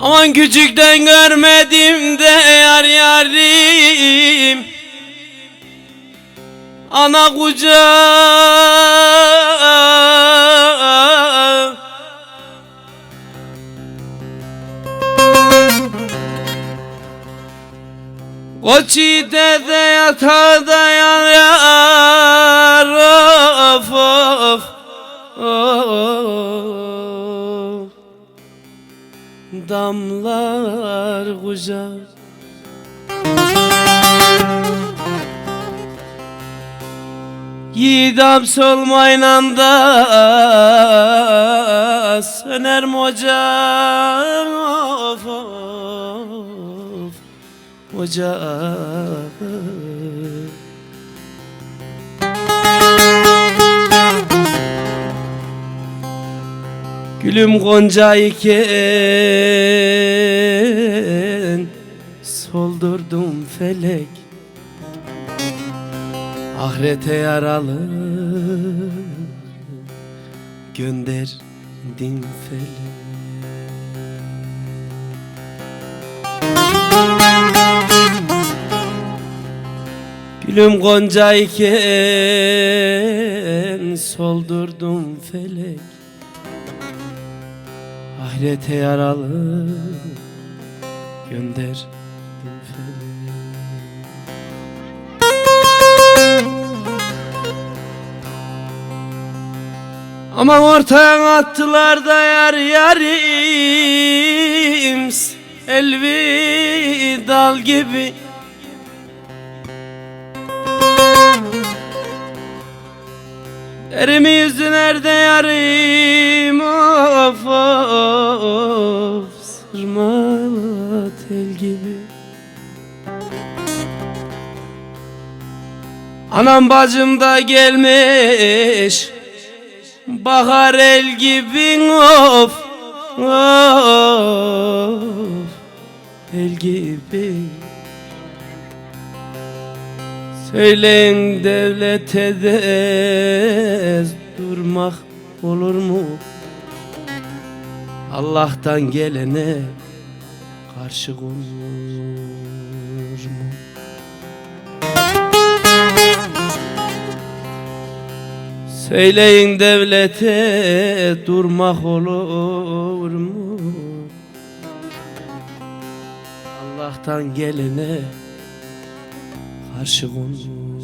Aman küçükten görmedim de yar yarim. Ana kucağı Koçide de yatağda yan yar of of of Damlar kucak Yiğidam solmayla da söner ocağım of of Ocağım Gülüm gonca iken Soldurdum felek. Ahirete yaralı Gönderdim felek. Gülüm gonca iken Soldurdum felek Ahirete yaralı felek Aman ortaya attılar da yar yarim Elvi dal gibi. Derimi yüzü nerede yarim tel gibi Anam bacım da gelmiş Bahar el gibi of of El gibi Söyleyin devlete de durmak olur mu? Allah'tan gelene karşı konur mu? Söyleyin devlete durmak olur mu? Allah'tan gelene karşı konur